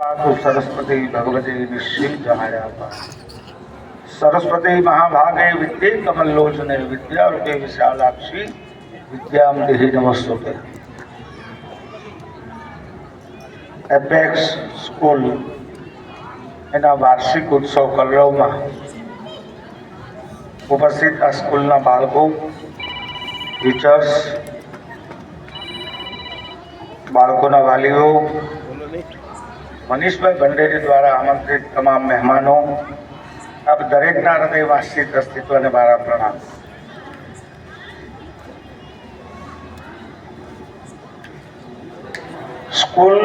સરસ્વતી ભગવતી વિશ્વી જહાયા સરસ્વતી મહાભાગે વિદ્યે કમલ્લોચને વિદ્યા રૂપે વિશાલાક્ષી વિદ્યામ દેહી એપેક્સ સ્કૂલ એના વાર્ષિક ઉત્સવ કલરવમાં ઉપસ્થિત આ સ્કૂલના બાળકો, ટીચર્સ, બાળકોના વાલીઓ મનીષભાઈ ભંડેરી દ્વારા આમંત્રિત તમામ મહેમાનો, આપ દરેકના હૃદયમાં સ્થિત અસ્તિત્વને મારા પ્રણામ. સ્કૂલ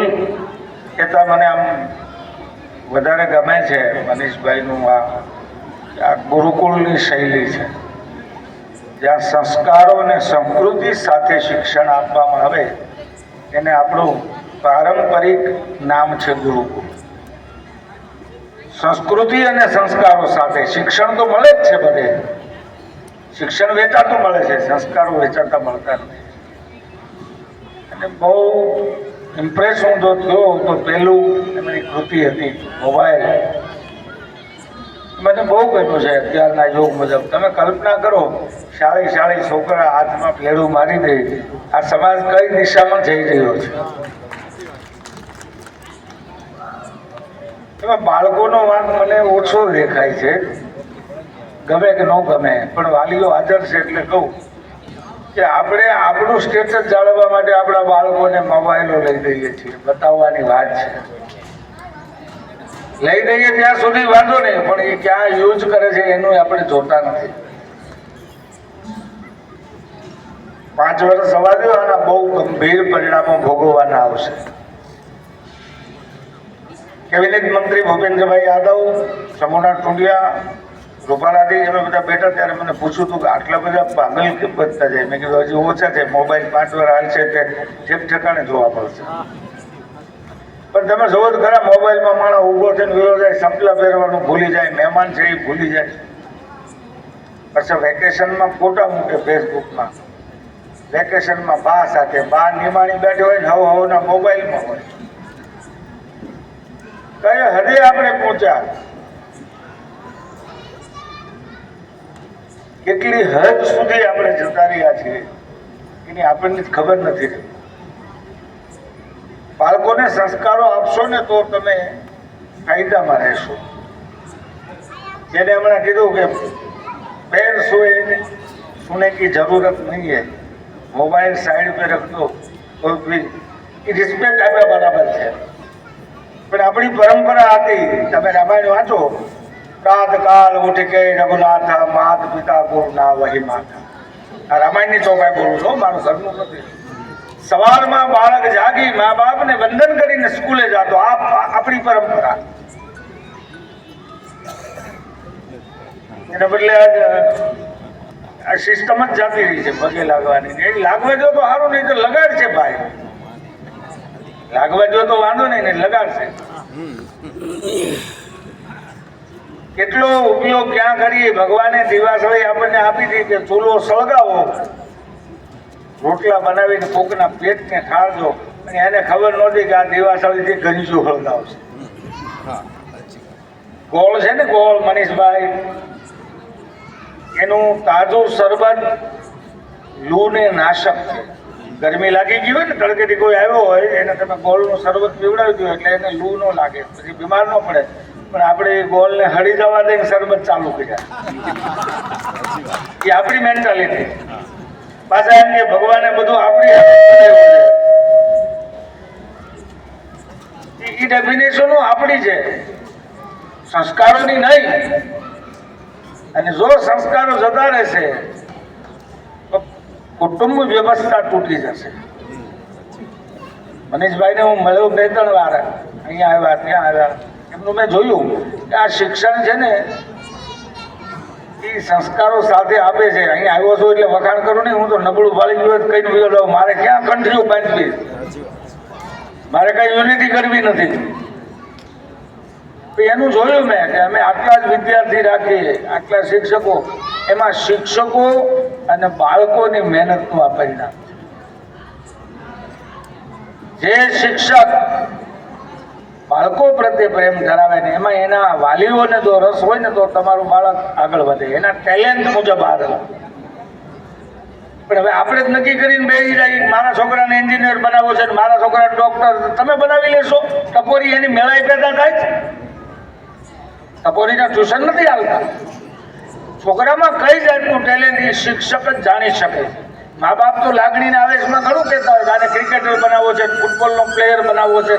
કહેતા મને આમ વધારે ગમે છે, મનીષભાઈનું આ આ ગુરુકુળની શૈલી છે. જ્યાં સંસ્કારો અને સંસ્કૃતિ સાથે શિક્ષણ આપવામાં આવે, એને આપણું પારંપરિક નામ છે ગુરુકુળ સંસ્કૃતિ અને સંસ્કારો સાથે શિક્ષણ તો મળે જ છે બધે. શિક્ષણ વેચાતું મળે છે, સંસ્કારો વેચાતા મળતા નથી. અને બહુ ઇમ્પ્રેસ હું જો થયો તો પહેલું એમની કૃતિ હતી મોબાઈલ મને બહુ ગમ્યું છે અત્યારના યોગ મુજબ. તમે કલ્પના કરો, શાળી શાળી છોકરા હાથમાં ફેરું મારી દે. આ સમાજ કઈ દિશામાં જઈ રહ્યો છે? એમાં બાળકોનો વાંક મને ઓછો દેખાય છે. ગમે કે ન ગમે, પણ વાલીઓ હાજર છે એટલે કહું કે આપણે આપણું સ્ટેટસ જાળવવા માટે આપણા બાળકોને મોબાઈલો લઈ દઈએ છીએ, બતાવવાની વાત છે. લઈ દઈએ ત્યાં સુધી વાંધો નહીં, પણ એ ક્યાં યુઝ કરે છે એનું આપણે જોતા નથી. પાંચ વર્ષ સવા દો આના બહુ ગંભીર પરિણામો ભોગવવાના આવશે. કેબિનેટ મંત્રી ભૂપેન્દ્રભાઈ યાદવ સમુના ટુંડિયા, રૂપાલાજી અમે બધા બેઠા ત્યારે મને પૂછ્યું હતું કે આટલા બધા પાગલ કેમ બનતા જાય? મેં કીધું, હજી ઓછા છે, મોબાઈલ પાંચ વાર હાલ છે તે ઠેક ઠેકાણે જોવા મળશે. પણ તમે જોવો જ ખરા મોબાઈલમાં માણસ ઊભો ને વિરો જાય, સંપલા પહેરવાનું ભૂલી જાય, મહેમાન છે એ ભૂલી જાય. પછી વેકેશનમાં ફોટા મૂકે ફેસબુકમાં. વેકેશનમાં બા સાથે, બા નિમાણી બેઠી હોય ને હવ હવના મોબાઈલમાં હોય. કયા હદે આપણે પહોંચ્યા? કેટલી હદ સુધી આપણે જતા રહ્યા છીએ? એની આપણને ખબર નથી બાળકોને સંસ્કારો આપશો ને તો તમે કાયદામાં રહેશો. જેને હમણાં કીધું કે પેન સોએ સુને કી જરૂરત નહીં હે. મોબાઈલ સાઈડ પર રખ દો. કોઈ રિસ્પેક્ટ આપ્યા બરાબર છે. આપણી પરંપરા હતી, તમે રામાયણ વાંચો પ્રાત કાલ ઉઠ કે રઘુનાથ માત પિતા ગુરુ ના વહી માતા આ રામાયણની ચોપાઈ બોલું છું, મારું ઘરનું નથી સવારમાં બાળક જાગી, મા બાપને વંદન કરીને સ્કૂલે જાતો, આ આપણી પરંપરા. એને બદલે આજ, આ સિસ્ટમ જ જાતી રહી છે, પગે લાગવાની. લાગવા જો તો સારું, નહીં તો લગાડ છે ભાઈ. લાગવા જો તો વાંધો નહીં ને, લગાડશે. કેટલો ઉપયોગ ક્યાં કરીએ? ભગવાને દિવાસળી આપણને આપી હતી કે ચૂલો સળગાવો. રોટલા બનાવીને કોકના પેટને ખાડજો અને એને ખબર નહોતી કે આ દિવાસળીથી ગંજુ હળગાવશે ગોળ છે ને ગોળ, મનીષભાઈ? એનું તાજું શરબત લૂને નાશક છે. ગરમી લાગી ગઈ હોય ને તડકેથી કોઈ આવ્યો હોય, એને તમે ગોળનું શરબત પીવડાવી દો એટલે એને લૂ ન લાગે, પછી બીમાર ન પડે. પણ આપણે એ ગોળને હળી જવા દઈને શરબત ચાલુ કર્યા. એ આપણી મેન્ટાલિટી પાછા એમ કે ભગવાને બધું આપણી એ ડેફિનેશનો આપણી છે. સંસ્કારોની નહીં. અને જો સંસ્કારો જતા રહેશે કુટુંબ વ્યવસ્થા તૂટી જશે. મનીષભાઈને હું મળ્યો બે ત્રણ વાર. અહીંયા આવ્યા, ત્યાં આવ્યા. એમનું મેં જોયું કે આ શિક્ષણ છે ને, એ સંસ્કારો સાથે આપે છે. અહીંયા આવ્યો છું એટલે વખાણ કરું નહીં, હું તો નબળું પાડી ગયો કઈ નું મારે ક્યાં કંઠીઓ બાંધવી મારે કઈ યુનિટી કરવી નથી. એનું જોયું મેં કે અમે આટલા જ વિદ્યાર્થી રાખીએ, આટલા શિક્ષકો. એમાં શિક્ષકો અને બાળકોની મહેનતનું આ પરિણામ જે શિક્ષક બાળકો પ્રત્યે પ્રેમ ધરાવે ને એમાં એના વાલીઓને જો રસ હોય ને તો તમારું બાળક આગળ વધે. એના ટેલેન્ટ મુજબ આગળ. પણ હવે આપણે જ નક્કી કરીને બેસી જાય. મારા છોકરાને એન્જિનિયર બનાવવો છે મારા છોકરાને ડોક્ટર તમે બનાવી લેશો? ટકોરી એની મેળાઈ પેદા થાય ટપોરીના ટ્યુશન નથી આવતા. છોકરામાં કઈ જાતનું ટેલેન્ટ એ શિક્ષક જ જાણી શકે. મા બાપ તો લાગણીના આવેશમાં ઘણું કહેતા હોય તારે આને ક્રિકેટર બનાવવો છે ફૂટબોલનો પ્લેયર બનાવવો છે.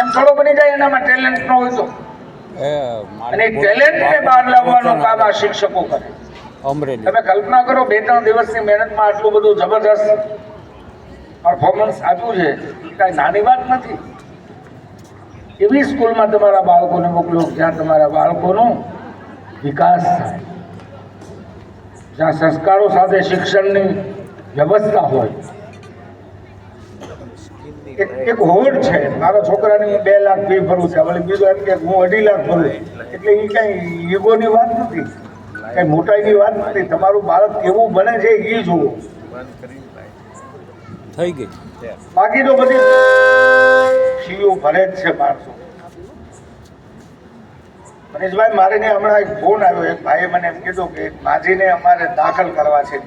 એમ થોડો બની જાય એનામાં ટેલેન્ટ ન હોય તો. અને ટેલેન્ટને બહાર લાવવાનું કામ આ શિક્ષકો કરે. અમરેલી. તમે કલ્પના કરો બે ત્રણ દિવસની મહેનતમાં આટલું બધું જબરદસ્ત પરફોર્મન્સ આપ્યું છે. કાંઈ નાની વાત નથી. એવી સ્કૂલમાં તમારા બાળકોને મોકલો જ્યાં તમારા બાળકોનો વિકાસ થાય. જ્યાં સંસ્કારો સાથે શિક્ષણની વ્યવસ્થા હોય. એક એક હોડ છે. મારા છોકરાની બે લાખ ફી ભરું છે. વળી બીજું એમ કે હું અઢી લાખ ભરું. એટલે એ કાંઈ ઈગોની વાત નથી. કાંઈ મોટાઈની વાત નથી. તમારું બાળક કેવું બને છે એ જુઓ. થઈ ગઈ. બાકી તો બધી ફીઓ ભરે જ છે માણસો. મનીષભાઈ મારે હમણાં એક ફોન આવ્યો. એક ભાઈએ મને એમ કીધું કે માજીને અમારે દાખલ કરવા છે.